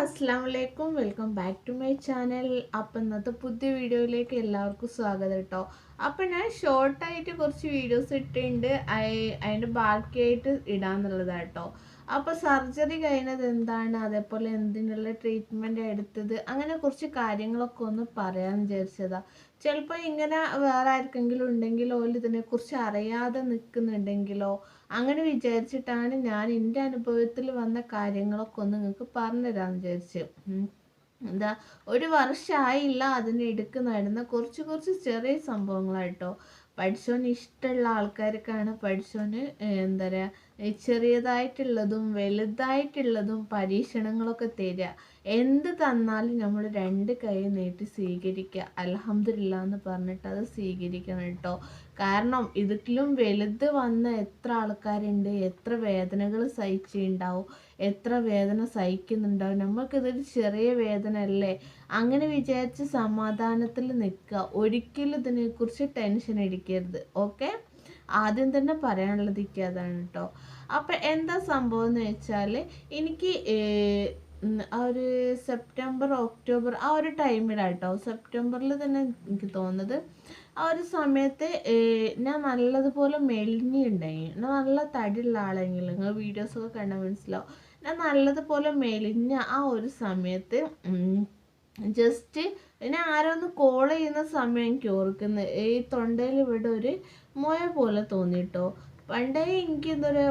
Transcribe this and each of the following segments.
അസ്സാം വലൈക്കും welcome back to my channel. അപ്പം ഇന്നത്തെ പുതിയ വീഡിയോയിലേക്ക് എല്ലാവർക്കും സ്വാഗതം കേട്ടോ അപ്പം ഞാൻ ഷോർട്ടായിട്ട് കുറച്ച് വീഡിയോസ് ഇട്ടിട്ടുണ്ട്. അതിന്റെ ബാക്കിയായിട്ട് ഇടാന്നുള്ളതാണ് കേട്ടോ അപ്പോൾ സർജറി കഴിഞ്ഞത് എന്താണ്? അതേപോലെ എന്തിനുള്ള ട്രീറ്റ്മെന്റ് എടുത്തത്? അങ്ങനെ കുറച്ച് കാര്യങ്ങളൊക്കെ ഒന്ന് പറയാൻ വിചാരിച്ചതാ. ചിലപ്പോൾ ഇങ്ങനെ വേറെ ആർക്കെങ്കിലും ഉണ്ടെങ്കിലോ ഇതിനെക്കുറിച്ച് അറിയാതെ നിൽക്കുന്നുണ്ടെങ്കിലോ അങ്ങനെ വിചാരിച്ചിട്ടാണ് ഞാൻ എന്റെ അനുഭവത്തിൽ വന്ന കാര്യങ്ങളൊക്കെ ഒന്ന് നിങ്ങൾക്ക് പറഞ്ഞുതരാമെന്ന് വിചാരിച്ചു. എന്താ ഒരു വർഷമായില്ല അതിന് എടുക്കുന്നായിരുന്ന കുറച്ച് കുറച്ച് ചെറിയ സംഭവങ്ങളായിട്ടോ പഠിച്ചോന് ഇഷ്ടമുള്ള ആൾക്കാർക്കാണ് പഠിച്ചോന് എന്താ പറയുക ചെറിയതായിട്ടുള്ളതും വലുതായിട്ടുള്ളതും പരീക്ഷണങ്ങളൊക്കെ തരിക. എന്ത് തന്നാലും നമ്മൾ രണ്ട് കൈ നീട്ടി സ്വീകരിക്കുക. അലഹമില്ല എന്ന് പറഞ്ഞിട്ട് അത് സ്വീകരിക്കണം കേട്ടോ. കാരണം ഇതിലും വലുത് വന്ന എത്ര ആൾക്കാരുണ്ട് എത്ര വേദനകൾ സഹിച്ചിട്ടുണ്ടാവും എത്ര വേദന സഹിക്കുന്നുണ്ടാവും. നമ്മൾക്കിതൊരു ചെറിയ വേദന അല്ലേ അങ്ങനെ വിചാരിച്ച് സമാധാനത്തിൽ നിൽക്കുക. ഒരിക്കലും ഇതിനെക്കുറിച്ച് ടെൻഷൻ അടിക്കരുത്. ഓക്കെ? ആദ്യം തന്നെ പറയാനുള്ളത് എനിക്ക് അതാണ് കേട്ടോ അപ്പം എന്താ സംഭവം എന്ന് വെച്ചാൽ എനിക്ക് ഒരു സെപ്റ്റംബർ ഒക്ടോബർ ആ ഒരു ടൈമിലാട്ടോ സെപ്റ്റംബറിൽ തന്നെ എനിക്ക് തോന്നുന്നത് ആ ഒരു സമയത്ത് ഞാൻ നല്ലതുപോലെ മെലിഞ്ഞുണ്ടായി ഞാൻ നല്ല തടിയുള്ള ആളെങ്കിലും നിങ്ങൾ വീഡിയോസൊക്കെ കണ്ടാൽ മനസ്സിലാവും? ഞാൻ നല്ലതുപോലെ മെലിഞ്ഞ ആ ഒരു സമയത്ത് ജസ്റ്റ് ഞാൻ ആരോ ഒന്ന് കോൾ ചെയ്യുന്ന സമയം എനിക്ക് ഓർക്കുന്നത് ഈ തൊണ്ടയിൽ ഇവിടെ ഒരു മുഴ പോലെ തോന്നിട്ടോ? പണ്ടേ എനിക്ക് എന്തൊരു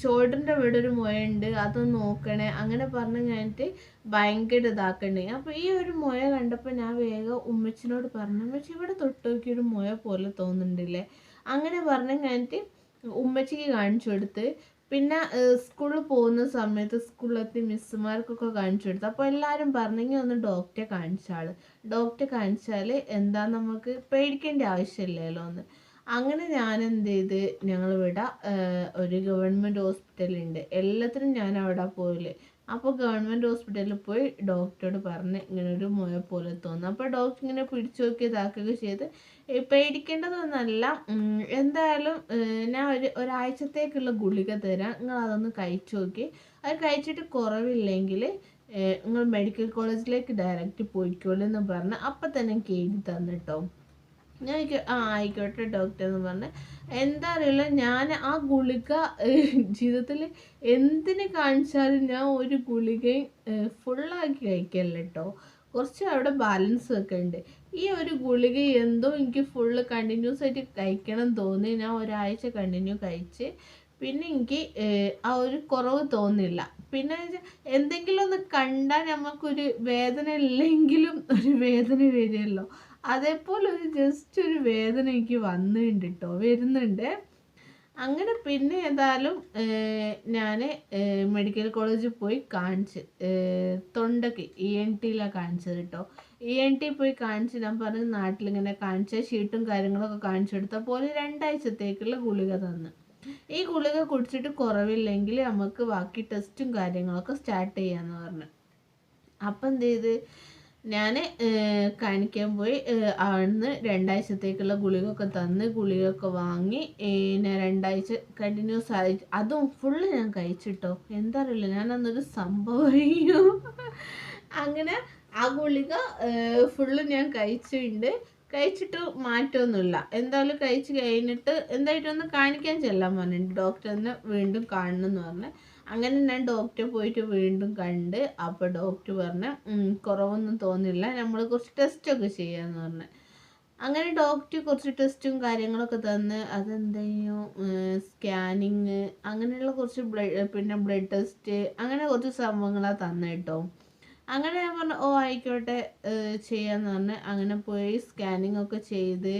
ഷോൾഡറിന്റെ ഇവിടെ ഒരു ഉണ്ട് അതൊന്ന് നോക്കണേ. അങ്ങനെ പറഞ്ഞ് കഴിഞ്ഞിട്ട് ഭയങ്കര ഇതാക്കണ്ടേ. അപ്പോൾ ഈ ഒരു മുയ കണ്ടപ്പോൾ ഞാൻ വേഗം ഉമ്മച്ചിനോട് പറഞ്ഞു ഉമ്മച്ചി ഇവിടെ തൊട്ടോക്കി ഒരു മുയ പോലെ തോന്നുന്നുണ്ടല്ലേ? അങ്ങനെ പറഞ്ഞു കഴിഞ്ഞിട്ട് ഉമ്മച്ചിക്ക് കാണിച്ചു കൊടുത്ത്. പിന്നെ സ്കൂളിൽ പോകുന്ന സമയത്ത് സ്കൂളിലെത്തി മിസ്സുമാർക്കൊക്കെ കാണിച്ചു കൊടുത്തു. അപ്പോൾ എല്ലാവരും പറഞ്ഞെങ്കിൽ ഒന്ന് ഡോക്ടറെ കാണിച്ചാൾ ഡോക്ടറെ കാണിച്ചാൽ എന്താ നമുക്ക് പേടിക്കേണ്ട ആവശ്യമില്ലല്ലോ എന്ന് അങ്ങനെ ഞാൻ എന്ത് ചെയ്ത് ഞങ്ങൾ ഇവിടെ ഒരു ഗവൺമെന്റ് ഹോസ്പിറ്റലുണ്ട്. എല്ലാത്തിനും ഞാൻ അവിടെ പോയില്ലേ അപ്പോൾ ഗവൺമെന്റ് ഹോസ്പിറ്റലിൽ പോയി ഡോക്ടറോട് പറഞ്ഞ് ഇങ്ങനെ ഒരു മുഴ പോലെ തോന്നുന്നു അപ്പോൾ ഡോക്ടർ ഇങ്ങനെ പിടിച്ചു നോക്കി ഇതാക്കുകയൊക്കെ ചെയ്ത് പേടിക്കേണ്ടതൊന്നല്ല. എന്തായാലും ഞാൻ ഒരു ഒരാഴ്ചത്തേക്കുള്ള ഗുളിക തരാം. നിങ്ങൾ അതൊന്ന് കഴിച്ചു നോക്കി. അത് കഴിച്ചിട്ട് കുറവില്ലെങ്കിൽ നിങ്ങൾ മെഡിക്കൽ കോളേജിലേക്ക് ഡയറക്റ്റ് പോയിക്കോളൂ എന്ന് പറഞ്ഞ് അപ്പം തന്നെ എനിക്ക് എഴുതി തന്നിട്ടോ. ഞാൻ ആ ആയിക്കോട്ടെ ഡോക്ടർ എന്ന് പറഞ്ഞ്. എന്താ അറിയില്ല ഞാൻ ആ ഗുളിക ജീവിതത്തിൽ എന്തിന് കാണിച്ചാലും ഞാൻ ഒരു ഗുളികയും ഫുള്ളാക്കി കഴിക്കല്ല കേട്ടോ കുറച്ച് അവിടെ ബാലൻസ് ഒക്കെ ഉണ്ട് ഈ ഒരു ഗുളിക എന്തോ എനിക്ക് ഫുള്ള് കണ്ടിന്യൂസ് ആയിട്ട് കഴിക്കണം തോന്നി. ഞാൻ ഒരാഴ്ച കണ്ടിന്യൂ കഴിച്ച്. പിന്നെ എനിക്ക് ആ ഒരു കുറവ് തോന്നില്ല. പിന്നെ എന്തെങ്കിലും ഒന്ന് കണ്ടാൽ നമുക്കൊരു വേദന ഇല്ലെങ്കിലും ഒരു വേദന വരുമല്ലോ അതേപോലെ ഒരു ജസ്റ്റ് ഒരു വേദന എനിക്ക് വന്നിട്ടുണ്ട് കേട്ടോ വരുന്നുണ്ട്. അങ്ങനെ പിന്നെ ഏതായാലും ഞാൻ മെഡിക്കൽ കോളേജിൽ പോയി കാണിച്ച് തൊണ്ടയ്ക്ക് ഇ എൻ ടിയിലാണ് കാണിച്ചത് കേട്ടോ ഇ എൻ ടി പോയി കാണിച്ച് ഞാൻ പറഞ്ഞ് നാട്ടിലിങ്ങനെ കാണിച്ച ഷീട്ടും കാര്യങ്ങളൊക്കെ കാണിച്ചു കൊടുത്തപ്പോൾ രണ്ടാഴ്ചത്തേക്കുള്ള ഗുളിക തന്നു. ഈ ഗുളിക കുടിച്ചിട്ട് കുറവില്ലെങ്കിൽ നമുക്ക് ബാക്കി ടെസ്റ്റും കാര്യങ്ങളൊക്കെ സ്റ്റാർട്ട് ചെയ്യാന്ന് പറഞ്ഞു. അപ്പം എന്ത് ചെയ്ത് ഞാൻ കാണിക്കാൻ പോയി. അവിടുന്ന് രണ്ടാഴ്ചത്തേക്കുള്ള ഗുളികയൊക്കെ തന്ന് ഗുളികയൊക്കെ വാങ്ങി ഞാൻ രണ്ടാഴ്ച കണ്ടിന്യൂസ് ആയി. അതും ഫുള്ള് ഞാൻ കഴിച്ചിട്ടോ. എന്താ അറിയില്ല ഞാൻ സംഭവം അങ്ങനെ ആ ഗുളിക ഫുള്ള് ഞാൻ കഴിച്ചിട്ടുണ്ട്. കഴിച്ചിട്ട് മാറ്റമൊന്നുമില്ല എന്തായാലും കഴിച്ച് കഴിഞ്ഞിട്ട് എന്തായിട്ടൊന്ന് കാണിക്കാൻ ചെല്ലാൻ പറഞ്ഞു ഡോക്ടറിനെ വീണ്ടും കാണണം എന്ന് പറഞ്ഞ്. അങ്ങനെ ഞാൻ ഡോക്ടറെ പോയിട്ട് വീണ്ടും കണ്ട് അപ്പോൾ ഡോക്ടർ പറഞ്ഞ് "ഉം, കുറവൊന്നും തോന്നില്ല. നമ്മൾ കുറച്ച് ടെസ്റ്റൊക്കെ ചെയ്യാമെന്ന് പറഞ്ഞു. അങ്ങനെ ഡോക്ടർ കുറച്ച് ടെസ്റ്റും കാര്യങ്ങളൊക്കെ തന്ന് അതെന്തെയ്യോ? സ്കാനിങ് അങ്ങനെയുള്ള കുറച്ച് ബ്ലഡ് പിന്നെ ബ്ലഡ് ടെസ്റ്റ് അങ്ങനെ കുറച്ച് സംഭവങ്ങളാണ് തന്നെ കേട്ടോ. അങ്ങനെ ഞാൻ പറഞ്ഞു ഓ ആയിക്കോട്ടെ ചെയ്യാന്ന് പറഞ്ഞ് അങ്ങനെ പോയി സ്കാനിങ് ഒക്കെ ചെയ്ത്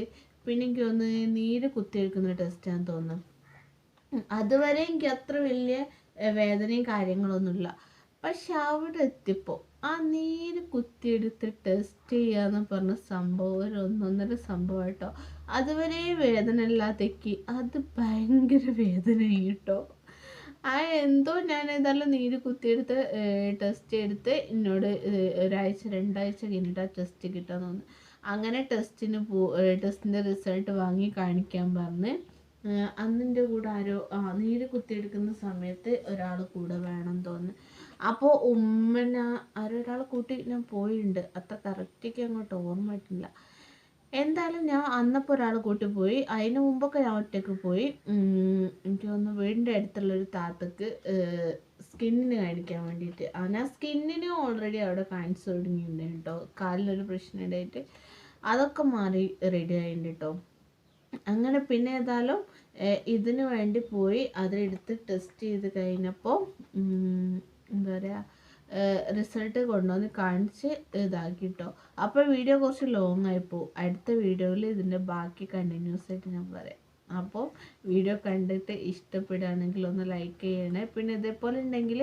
പിന്നെ എനിക്ക് ഒന്ന് നീര് കുത്തിയെടുക്കുന്ന ടെസ്റ്റാന്ന് തോന്നുന്നു. അതുവരെ എനിക്ക് അത്ര വലിയ വേദനയും കാര്യങ്ങളൊന്നുമില്ല. പക്ഷെ അവിടെ എത്തിയപ്പോൾ ആ നീര് കുത്തിയെടുത്ത് ടെസ്റ്റ് ചെയ്യാന്ന് പറഞ്ഞ സംഭവം ഒരു ഒന്നൊന്നര സംഭവം കേട്ടോ അതുവരെ വേദന ഇല്ലാത്തേക്ക് അത് ഭയങ്കര വേദനയായി കേട്ടോ. ആ എന്തോ ഞാൻ ഏതായാലും നീര് കുത്തിയെടുത്ത് ടെസ്റ്റ് എടുത്ത് എന്നോട് ഒരാഴ്ച രണ്ടാഴ്ച കഴിഞ്ഞിട്ട് ആ ടെസ്റ്റ് കിട്ടാൻ തോന്നുന്നു അങ്ങനെ ടെസ്റ്റിന് പോ ടെസ്റ്റിന്റെ റിസൾട്ട് വാങ്ങി കാണിക്കാൻ പറഞ്ഞ് ഏഹ്, അന്ന് എന്റെ കൂടെ ആരോ ആ നീര് കുത്തിയെടുക്കുന്ന സമയത്ത് ഒരാൾ കൂടെ വേണം തോന്നുന്നു. അപ്പോൾ ഉമ്മന ഒരാൾ കൂട്ടി ഞാൻ പോയിട്ടുണ്ട് അത്ര കറക്റ്റേക്ക് അങ്ങോട്ട് ഓർമ്മ എന്തായാലും ഞാൻ അന്നപ്പോൾ ഒരാൾ കൂട്ടി പോയി. അതിന് മുമ്പൊക്കെ ഞാൻ ഒറ്റയ്ക്ക് പോയി. എനിക്ക് തോന്നുന്നു വീടിന്റെ അടുത്തുള്ളൊരു താത്തക്ക് സ്കിന്നിന് കാണിക്കാൻ വേണ്ടിയിട്ട്. ഞാൻ സ്കിന്നിന് ഓൾറെഡി അവിടെ കാണിച്ചു തുടങ്ങിയിട്ടുണ്ട് കേട്ടോ. കാലിലൊരു പ്രശ്നം ഉണ്ടായിട്ട്. അതൊക്കെ മാറി റെഡി ആയിട്ടുണ്ട് കേട്ടോ. അങ്ങനെ പിന്നെ ഏതായാലും ഇതിനു വേണ്ടി പോയി അതെടുത്ത് ടെസ്റ്റ് ചെയ്ത് കഴിഞ്ഞപ്പോൾ എന്താ പറയുക റിസൾട്ട് കൊണ്ടുവന്ന് കാണിച്ച് ഇതാക്കി കേട്ടോ അപ്പോൾ വീഡിയോ കുറച്ച് ലോങ് ആയിപ്പോവും അടുത്ത വീഡിയോയിൽ ഇതിന്റെ ബാക്കി കണ്ടിന്യൂസ് ആയിട്ട് ഞാൻ പറയാം. അപ്പോൾ വീഡിയോ കണ്ടിട്ട് ഇഷ്ടപ്പെടുകയാണെങ്കിൽ ഒന്ന് ലൈക്ക് ചെയ്യണേ. പിന്നെ ഇതേപോലെ ഉണ്ടെങ്കിൽ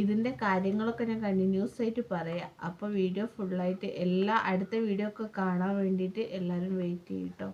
ഇതിന്റെ കാര്യങ്ങളൊക്കെ ഞാൻ കണ്ടിന്യൂസ് ആയിട്ട് പറയാം. അപ്പോൾ വീഡിയോ ഫുള്ളായിട്ട് എല്ലാ അടുത്ത വീഡിയോ ഒക്കെ കാണാൻ വേണ്ടിയിട്ട് എല്ലാവരും വെയിറ്റ് ചെയ്യും കേട്ടോ